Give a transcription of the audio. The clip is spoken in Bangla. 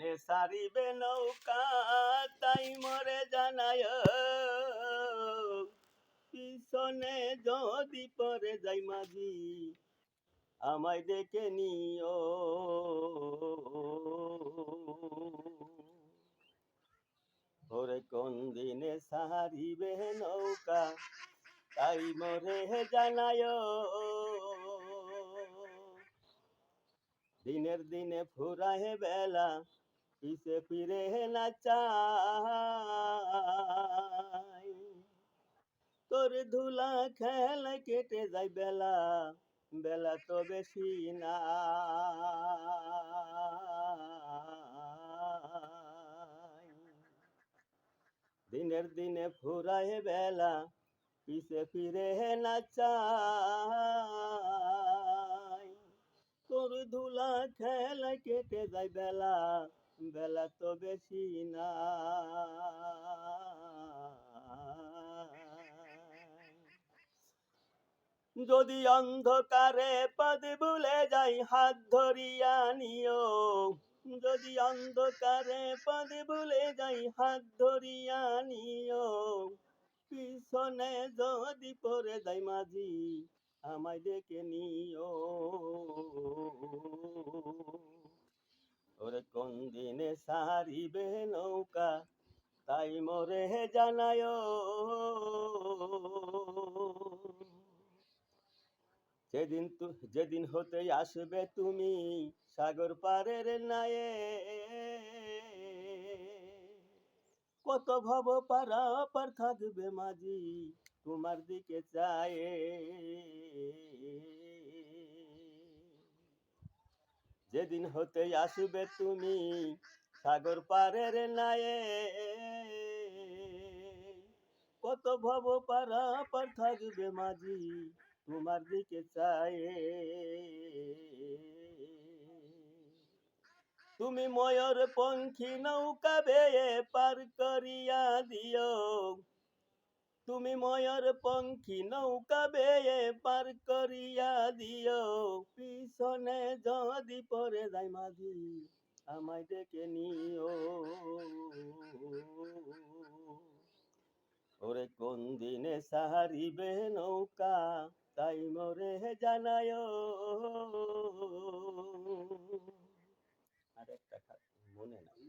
দিনে সারিবে নৌকা, তাই মরে জানায়। পিছনে যদি পরে যাই মাঝি, আমায় ডেকে নিও। ওরে কোন দিনে সারিবে নৌকা, তাই মরে জানায়। দিনের দিনে ফুরাহে বেলা পিছে ফিরে না চাই। তোর ধুলা খেলা কেটে যায় বেলা বেলা তো বেশি না। দিনের দিনে ফুরায় বেলা পিছে ফিরে না চাই। তোর ধুলা খেলা কেটে যায় বেলা বেলা তো বেশি না। যদি অন্ধকারে পদ ভুলে যাই, হাত ধরিয়া নিও। যদি অন্ধকারে পদ ভুলে যাই, হাত ধরিয়া নিও। পিছনে যদি পড়ে যাই মাঝি, আমায় ডেকে নিও। ওরে কোন দিনে সারিবে নৌকা? তাই মরে জানায় যেদিন তু, যেদিন হতে আসবে তুমি সাগর পারের নায়ে। কত ভব পারা পার থাকবে মাঝি তোমার দিকে চায়ে। যেদিন হতে আসবে তুমি সাগর পারের নায়ে। কত ভব পারা পার থাকবে মাঝি তোমার দিকে চায়ে। তুমি ময়ূর পঙ্খী নৌকা বেয়ে পার করিয়া দিও তুমি ময়ূর পঙ্খী নৌকা বেয়ে পার করিয়া দিও। পিছনে যদি পরে যায় মাঝি, আমায় ডেকে নিও। ওরে কোন দিনে সাহারিবে নৌকা, তাই মরে জানায়। আর একটা মনে নাই